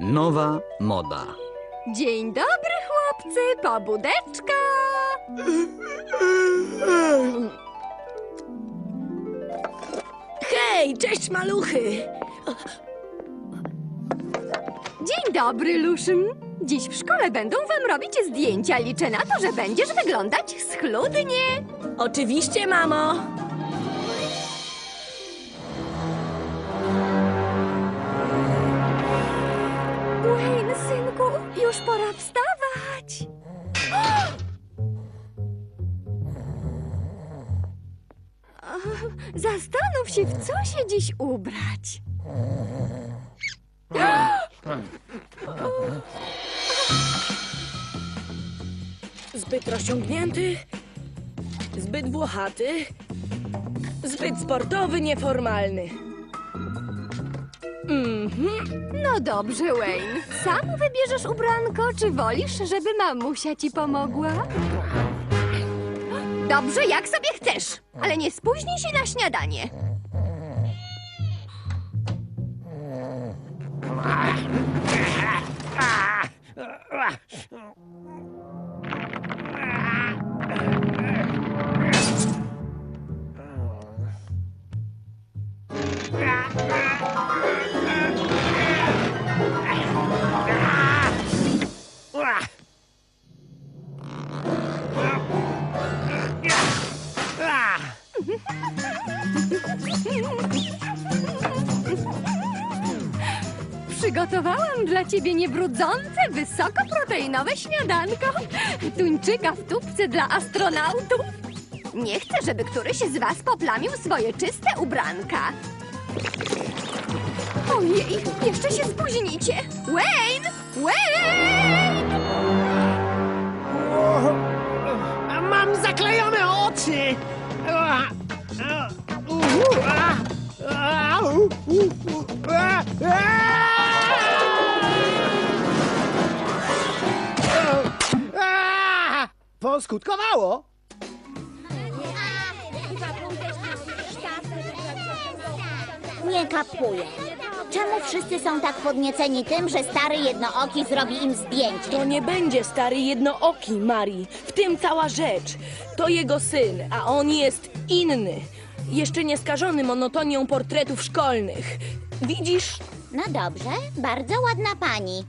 Nowa moda. Dzień dobry, chłopcy, pobudeczka! Hej, cześć maluchy! Dzień dobry, Luszyn. Dziś w szkole będą wam robić zdjęcia. Liczę na to, że będziesz wyglądać schludnie. Oczywiście, mamo! Pora wstawać. Zastanów się, w co się dziś ubrać. Zbyt rozciągnięty, zbyt włochaty, zbyt sportowy, nieformalny. No dobrze, Wayne. Sam wybierzesz ubranko, czy wolisz, żeby mamusia ci pomogła? Dobrze, jak sobie chcesz, ale nie spóźnij się na śniadanie. Przygotowałam dla ciebie niebrudzące, wysokoproteinowe śniadanko. Tuńczyka w tubce dla astronautów. Nie chcę, żeby któryś z was poplamił swoje czyste ubranka. Ojej, jeszcze się spóźnicie. Wayne! Wayne! Mam zaklejone oczy! A, a! Poskutkowało! Nie kapuję. Czemu wszyscy są tak podnieceni tym, że stary jednooki zrobi im zdjęcie? To nie będzie stary jednooki, Mari. W tym cała rzecz. To jego syn, a on jest inny. Jeszcze nie skażony monotonią portretów szkolnych. Widzisz? No dobrze, bardzo ładna pani.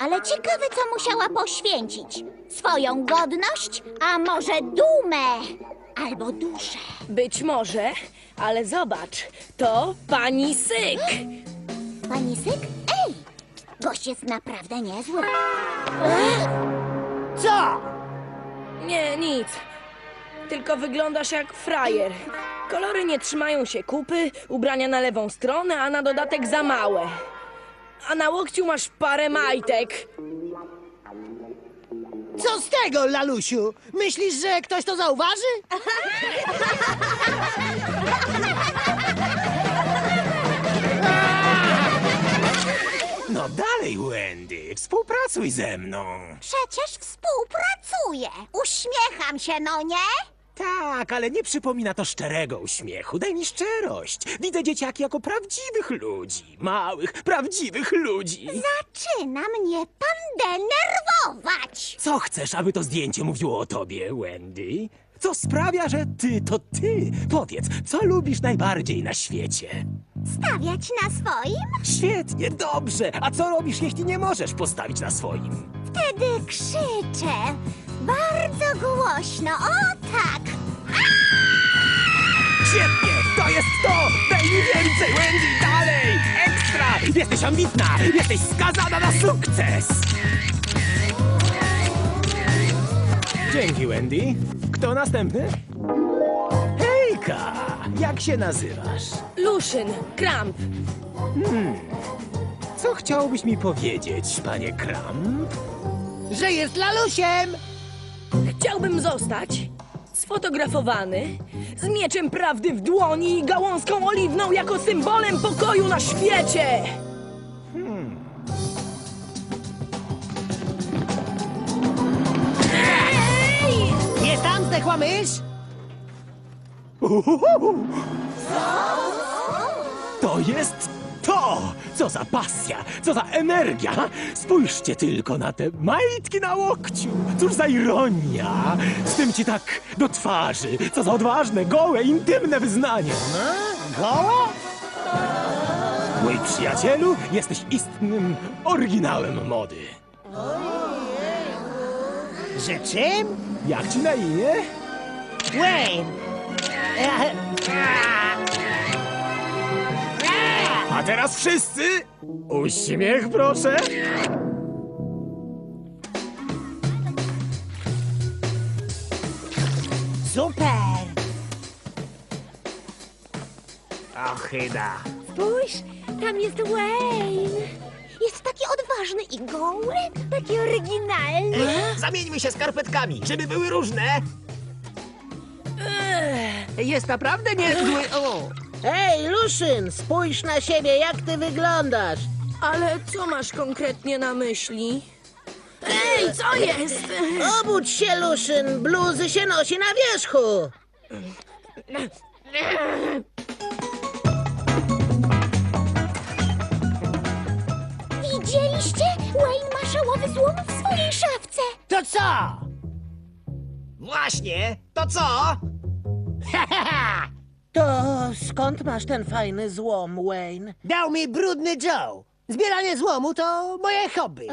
Ale ciekawe, co musiała poświęcić. Swoją godność, a może dumę? Albo duszę. Być może, ale zobacz, to pani Syk. Pani Syk? Ej! Gość jest naprawdę niezły. Co? Nie, nic. Tylko wyglądasz jak frajer. Kolory nie trzymają się kupy, ubrania na lewą stronę, a na dodatek za małe. A na łokciu masz parę majtek. Co z tego, Lalusiu? Myślisz, że ktoś to zauważy? No dalej, Wendy, współpracuj ze mną. Przecież współpracuję. Uśmiecham się, no nie? Tak, ale nie przypomina to szczerego uśmiechu. Daj mi szczerość. Widzę dzieciaki jako prawdziwych ludzi. Małych, prawdziwych ludzi. Zaczyna mnie pan denerwować. Co chcesz, aby to zdjęcie mówiło o tobie, Wendy? Co sprawia, że ty to ty? Powiedz, co lubisz najbardziej na świecie? Stawiać na swoim? Świetnie, dobrze. A co robisz, jeśli nie możesz postawić na swoim? Wtedy krzyczę. Bardzo głośno. O tak! Świetnie, to jest to! Daj mi więcej, Wendy, dalej! Ekstra! Jesteś ambitna! Jesteś skazana na sukces! Dzięki, Wendy. Kto następny? Hejka! Jak się nazywasz? Luszyn, kramp. Co chciałbyś mi powiedzieć, panie Kramp? Że jest Lalusiem! Chciałbym zostać sfotografowany z mieczem prawdy w dłoni i gałązką oliwną jako symbolem pokoju na świecie. Jest tam zdechła mysz? To jest to, Co za pasja, co za energia! Spójrzcie tylko na te majtki na łokciu! Cóż za ironia! Z tym ci tak do twarzy! Co za odważne, gołe, intymne wyznanie! Gołe? Mój przyjacielu, jesteś istnym oryginałem mody. Że czym? Jak ci na imię? Wayne! A teraz wszyscy! Uśmiech, proszę! Super! Ochyda. Spójrz, tam jest Wayne. Jest taki odważny i goły, taki oryginalny. Zamieńmy się skarpetkami, żeby były różne. Jest naprawdę niezły. O! Hej, Luszyn, spójrz na siebie, jak ty wyglądasz. Ale co masz konkretnie na myśli? Ej, co jest? Obudź się, Luszyn, bluzy się nosi na wierzchu. Widzieliście? Wayne ma szałowy złom w swojej szafce. To co? Właśnie, to co? To skąd masz ten fajny złom, Wayne? Dał mi brudny Joe. Zbieranie złomu to moje hobby.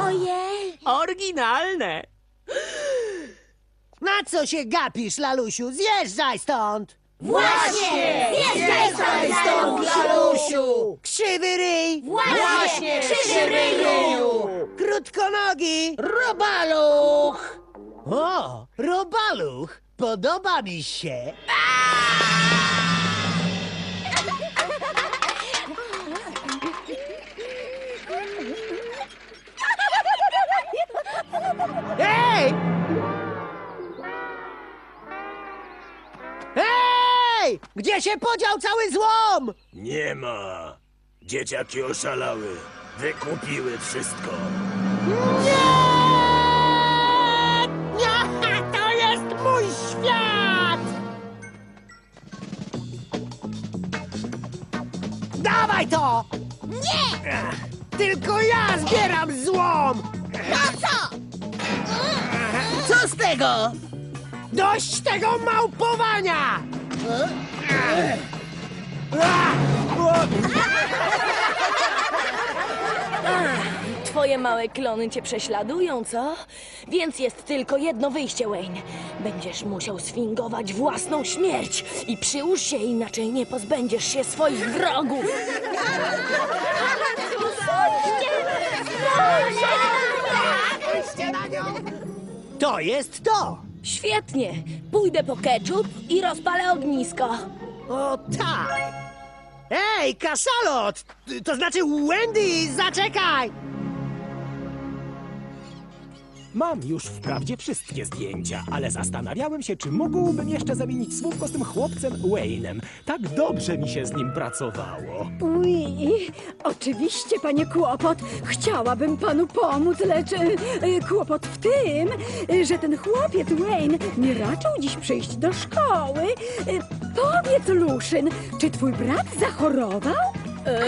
Ojej. Oryginalne. Na co się gapisz, Lalusiu? Zjeżdżaj stąd! Właśnie! Zjeżdżaj stąd, Lalusiu! Krzywy ryj! Właśnie, krzywy ryju! Krótkonogi! Robaluch! O, robaluch! Podoba mi się. Hej! Hej! Gdzie się podział cały złom? Nie ma. Dzieciaki oszalały. Wykupiły wszystko. Nie! Nie! Dawaj to! Nie! Tylko ja zbieram złom! No co? Co z tego? Dość tego małpowania! Twoje małe klony cię prześladują, co? Więc jest tylko jedno wyjście, Wayne. Będziesz musiał sfingować własną śmierć i przyłóż się, inaczej nie pozbędziesz się swoich wrogów. To jest to! Świetnie. Pójdę po ketchup i rozpalę ognisko. O tak! Ej, kaszalot! To znaczy Wendy, zaczekaj! Mam już wprawdzie wszystkie zdjęcia, ale zastanawiałem się, czy mógłbym jeszcze zamienić słówko z tym chłopcem Wayne'em. Tak dobrze mi się z nim pracowało. Uj, oczywiście, panie Kłopot. Chciałabym panu pomóc, lecz e, kłopot w tym, że ten chłopiec Wayne nie raczył dziś przyjść do szkoły. E, Powiedz, Luszyn, czy twój brat zachorował? E,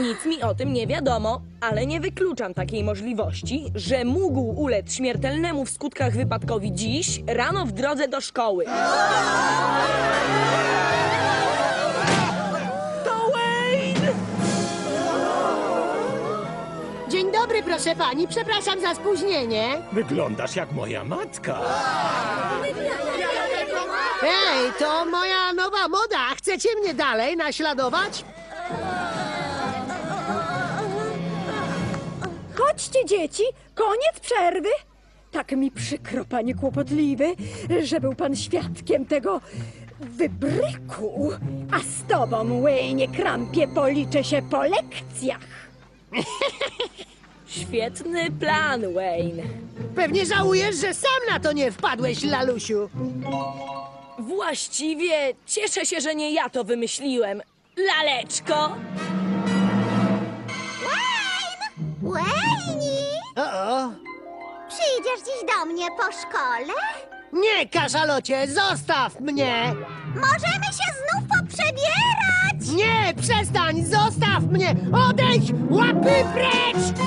nic mi o tym nie wiadomo, ale nie wykluczam takiej możliwości, że mógł ulec śmiertelnemu w skutkach wypadkowi dziś, rano w drodze do szkoły. To Wayne! Dzień dobry, proszę pani, przepraszam za spóźnienie. Wyglądasz jak moja matka. Ej, to moja nowa moda. Chcecie mnie dalej naśladować? Chodźcie, dzieci, koniec przerwy. Tak mi przykro, panie kłopotliwy, że był pan świadkiem tego wybryku. A z tobą, Wayne Krampie, policzę się po lekcjach. Świetny plan, Wayne. Pewnie żałujesz, że sam na to nie wpadłeś, Lalusiu. Właściwie cieszę się, że nie ja to wymyśliłem. Laleczko! Wayne! O-o. Przyjdziesz dziś do mnie po szkole? Nie, kaszalocie, zostaw mnie! Możemy się znów poprzebierać! Nie, przestań! Zostaw mnie! Odejdź! Łapy precz!